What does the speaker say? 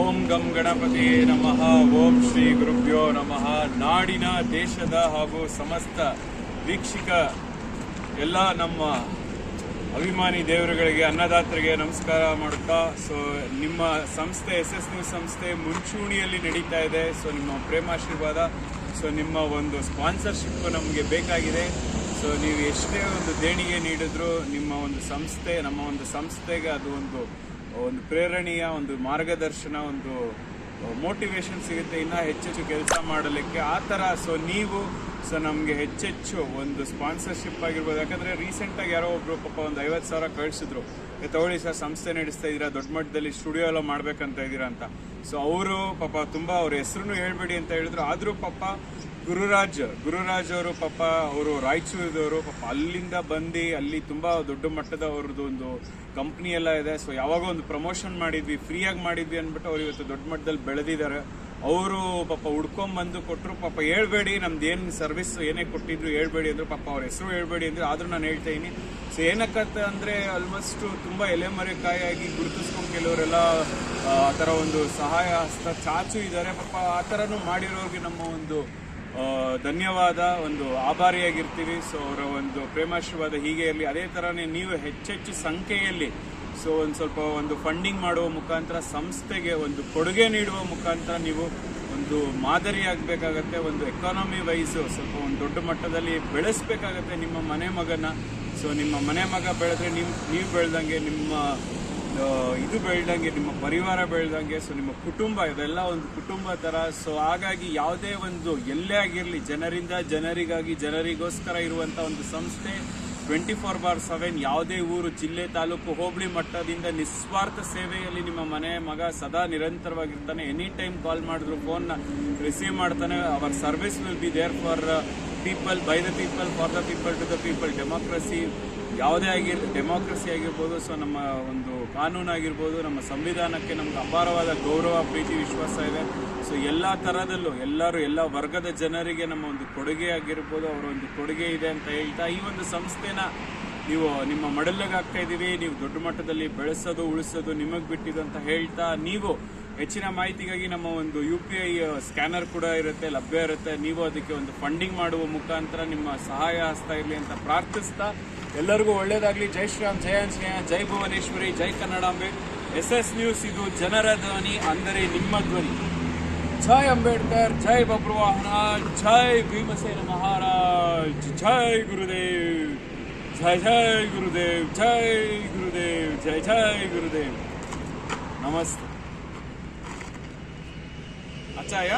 ಓಂ ಗಂ ಗಣಪತಿ ನಮಃ, ಓಂ ಶ್ರೀ ಗುರುಭ್ಯೋ ನಮಃ. ನಾಡಿನ ದೇಶದ ಹಾಗೂ ಸಮಸ್ತ ವೀಕ್ಷಕ ಎಲ್ಲ ನಮ್ಮ ಅಭಿಮಾನಿ ದೇವರುಗಳಿಗೆ ಅನ್ನದಾತರಿಗೆ ನಮಸ್ಕಾರ ಮಾಡುತ್ತಾ, ಸೊ ನಿಮ್ಮ ಸಂಸ್ಥೆ, ಎಸ್ ಎಸ್ ನ್ಯೂಸ್ ಸಂಸ್ಥೆ ಮುಂಚೂಣಿಯಲ್ಲಿ ನಡೀತಾ ಇದೆ. ಸೊ ನಿಮ್ಮ ಪ್ರೇಮಾಶೀರ್ವಾದ, ಸೊ ನಿಮ್ಮ ಒಂದು ಸ್ಪಾನ್ಸರ್ಶಿಪ್ ನಮಗೆ ಬೇಕಾಗಿದೆ. ಸೊ ನೀವು ಎಷ್ಟೇ ಒಂದು ದೇಣಿಗೆ ನೀಡಿದ್ರು ನಿಮ್ಮ ಒಂದು ಸಂಸ್ಥೆ, ನಮ್ಮ ಒಂದು ಸಂಸ್ಥೆಗೆ ಅದು ಒಂದು ಒಂದು ಪ್ರೇರಣೆಯ ಒಂದು ಮಾರ್ಗದರ್ಶನ, ಒಂದು ಮೋಟಿವೇಶನ್ ಸಿಗುತ್ತೆ. ಇನ್ನ ಹೆಚ್ಚೆಚ್ಚು ಕೆಲಸ ಮಾಡಲಿಕ್ಕೆ ಆ ಥರ. ಸೊ ನೀವು ಸೊ ನಮಗೆ ಹೆಚ್ಚೆಚ್ಚು ಒಂದು ಸ್ಪಾನ್ಸರ್ಶಿಪ್ ಆಗಿರ್ಬೋದು. ಯಾಕಂದ್ರೆ ರೀಸೆಂಟ್ ಆಗಿ ಯಾರೋ ಒಬ್ರು ಪಾಪ ಒಂದು ಐವತ್ತು ಸಾವಿರ ಕಳಿಸಿದ್ರು. ತಗೊಳ್ಳಿ ಸರ್, ಸಂಸ್ಥೆ ನಡೆಸ್ತಾ ಇದ್ದೀರಾ, ದೊಡ್ಡ ಮಟ್ಟದಲ್ಲಿ ಸ್ಟುಡಿಯೋ ಎಲ್ಲ ಮಾಡ್ಬೇಕಂತ ಇದ್ದೀರಾ ಅಂತ. ಸೊ ಅವರು ಪಾಪ ತುಂಬಾ ಅವ್ರ ಹೆಸರು ಹೇಳ್ಬೇಡಿ ಅಂತ ಹೇಳಿದ್ರು. ಆದ್ರೂ ಪಾಪ ಗುರುರಾಜ್ ಗುರುರಾಜ್ ಅವರು ಪಾಪ ಅವರು ರಾಯಚೂರದವರು ಪಾಪ ಅಲ್ಲಿಂದ ಬಂದು ಅಲ್ಲಿ ತುಂಬಾ ದೊಡ್ಡ ಮಟ್ಟದ ಅವ್ರದ್ದು ಒಂದು ಕಂಪ್ನಿ ಎಲ್ಲ ಇದೆ. ಸೊ ಯಾವಾಗ ಒಂದು ಪ್ರಮೋಷನ್ ಮಾಡಿದ್ವಿ ಫ್ರೀಯಾಗಿ ಮಾಡಿದ್ವಿ ಅಂದ್ಬಿಟ್ಟು ಅವ್ರು ಇವತ್ತು ದೊಡ್ಡ ಮಟ್ಟದಲ್ಲಿ ಬೆಳೆದಿದ್ದಾರೆ. ಅವರು ಪಾಪ ಹುಡ್ಕೊಂಬಂದು ಕೊಟ್ಟರು ಪಾಪ ಹೇಳ್ಬೇಡಿ, ನಮ್ದು ಏನು ಸರ್ವಿಸ್ ಏನೇ ಕೊಟ್ಟಿದ್ರು ಹೇಳ್ಬೇಡಿ ಅಂದರು. ಪಾಪ ಅವ್ರ ಹೆಸರು ಹೇಳ್ಬೇಡಿ ಅಂದ್ರೆ. ಆದ್ರೂ ನಾನು ಹೇಳ್ತಾ ಇದ್ದೀನಿ ಸೊ ಏನಕ್ಕಂತ ಅಂದ್ರೆ ಆಲ್ಮೋಸ್ಟ್ ತುಂಬಾ ಎಲೆಮರೆಕಾಯಾಗಿ ಗುರುತಿಸ್ಕೊಂಡು ಕೆಲವರೆಲ್ಲ ಆ ಥರ ಒಂದು ಸಹಾಯ ಹಸ್ತ ಚಾಚು ಇದ್ದಾರೆ. ಪಾಪ ಆ ಥರನೂ ಮಾಡಿರೋರಿಗೆ ನಮ್ಮ ಒಂದು ಧನ್ಯವಾದ, ಒಂದು ಆಭಾರಿಯಾಗಿರ್ತೀವಿ ಸೊ ಅವರ ಒಂದು ಪ್ರೇಮಾಶೀರ್ವಾದ ಹೀಗೆ ಇರಲಿ. ಅದೇ ಥರನೇ ನೀವು ಹೆಚ್ಚೆಚ್ಚು ಸಂಖ್ಯೆಯಲ್ಲಿ ಸೊ ಒಂದು ಸ್ವಲ್ಪ ಒಂದು ಫಂಡಿಂಗ್ ಮಾಡುವ ಮುಖಾಂತರ, ಸಂಸ್ಥೆಗೆ ಒಂದು ಕೊಡುಗೆ ನೀಡುವ ಮುಖಾಂತರ ನೀವು ಒಂದು ಮಾದರಿ ಆಗಬೇಕಾಗತ್ತೆ ಒಂದು ಎಕಾನಮಿ ವೈಸ್ ಸ್ವಲ್ಪ ಒಂದು ದೊಡ್ಡ ಮಟ್ಟದಲ್ಲಿ ಬೆಳೆಸ್ಬೇಕಾಗತ್ತೆ ನಿಮ್ಮ ಮನೆ ಮಗನ. ಸೊ ನಿಮ್ಮ ಮನೆ ಮಗ ಬೆಳೆದ್ರೆ ನೀವು ನೀವು ಬೆಳೆದಂಗೆ ನಿಮ್ಮ ಇದು ಬೆಳೆದಂಗೆ, ನಿಮ್ಮ ಪರಿವಾರ ಬೆಳೆದಂಗೆ ಸೊ ನಿಮ್ಮ ಕುಟುಂಬ, ಇದೆಲ್ಲ ಒಂದು ಕುಟುಂಬ ತರ ಸೊ ಹಾಗಾಗಿ ಯಾವುದೇ ಒಂದು ಎಲ್ಲೇ ಆಗಿರಲಿ, ಜನರಿಂದ ಜನರಿಗಾಗಿ, ಜನರಿಗೋಸ್ಕರ ಇರುವಂಥ ಒಂದು ಸಂಸ್ಥೆ ಟ್ವೆಂಟಿ ಫೋರ್ ಬಾರ್ ಸೆವೆನ್ ಯಾವುದೇ ಊರು, ಜಿಲ್ಲೆ, ತಾಲೂಕು, ಹೋಬಳಿ ಮಟ್ಟದಿಂದ ನಿಸ್ವಾರ್ಥ ಸೇವೆಯಲ್ಲಿ ನಿಮ್ಮ ಮನೆ ಮಗ ಸದಾ ನಿರಂತರವಾಗಿರ್ತಾನೆ. ಎನಿ ಟೈಮ್ ಕಾಲ್ ಮಾಡಿದ್ರು ಫೋನ್ನ ರಿಸೀವ್ ಮಾಡ್ತಾನೆ. Our service will be there for people by the people for the people to the people democracy ಯಾವುದೇ ಆಗಿರ್ ಡೆಮೋಕ್ರಸಿ ಆಗಿರ್ಬೋದು ಸೊ ನಮ್ಮ ಒಂದು ಕಾನೂನು ಆಗಿರ್ಬೋದು, ನಮ್ಮ ಸಂವಿಧಾನಕ್ಕೆ ನಮ್ಗೆ ಅಪಾರವಾದ ಗೌರವ, ಪ್ರೀತಿ, ವಿಶ್ವಾಸ ಇದೆ. ಸೊ ಎಲ್ಲ ಥರದಲ್ಲೂ ಎಲ್ಲರೂ, ಎಲ್ಲ ವರ್ಗದ ಜನರಿಗೆ ನಮ್ಮ ಒಂದು ಕೊಡುಗೆ ಆಗಿರ್ಬೋದು, ಅವರ ಒಂದು ಕೊಡುಗೆ ಇದೆ ಅಂತ ಹೇಳ್ತಾ ಈ ಒಂದು ಸಂಸ್ಥೆನ ನೀವು ನಿಮ್ಮ ಮಡಲಿಗೆ ಆಗ್ತಾ ಇದ್ದೀವಿ. ನೀವು ದೊಡ್ಡ ಮಟ್ಟದಲ್ಲಿ ಬೆಳೆಸೋದು, ಉಳಿಸೋದು ನಿಮಗೆ ಬಿಟ್ಟಿದ್ದು ಅಂತ ಹೇಳ್ತಾ ನೀವು ಹೆಚ್ಚಿನ ಮಾಹಿತಿಗಾಗಿ ನಮ್ಮ ಒಂದು ಯು ಪಿ ಐ ಸ್ಕ್ಯಾನರ್ ಕೂಡ ಇರುತ್ತೆ, ಲಭ್ಯ ಇರುತ್ತೆ. ನೀವು ಅದಕ್ಕೆ ಒಂದು ಫಂಡಿಂಗ್ ಮಾಡುವ ಮುಖಾಂತರ ನಿಮ್ಮ ಸಹಾಯ ಹಸ್ತ ಇರಲಿ ಅಂತ ಪ್ರಾರ್ಥಿಸ್ತಾ ಎಲ್ಲರಿಗೂ ಒಳ್ಳೆಯದಾಗಲಿ ಜೈ ಶ್ರೀರಾಮ್ ಜಯ ಆಂಜನೇಯ, ಜೈ ಭುವನೇಶ್ವರಿ, ಜೈ ಕನ್ನಡಾಂಬೆ ಎಸ್ ಎಸ್ ನ್ಯೂಸ್, ಇದು ಜನರ ಧ್ವನಿ ಅಂದರೆ ನಿಮ್ಮ ಧ್ವನಿ. ಜೈ ಅಂಬೇಡ್ಕರ್, ಜೈ ಬಬ್ರು ಮಹಾರಾಜ್ ಜೈ ಭೀಮಸೇನ ಮಹಾರಾಜ್, ಜೈ ಗುರುದೇವ್, ಜೈ ಜೈ ಗುರುದೇವ್ ಜೈ ಗುರುದೇವ್, ಜೈ ಜೈ ಗುರುದೇವ್. ನಮಸ್ತೆ. ಅಚ್ಚಾಯ?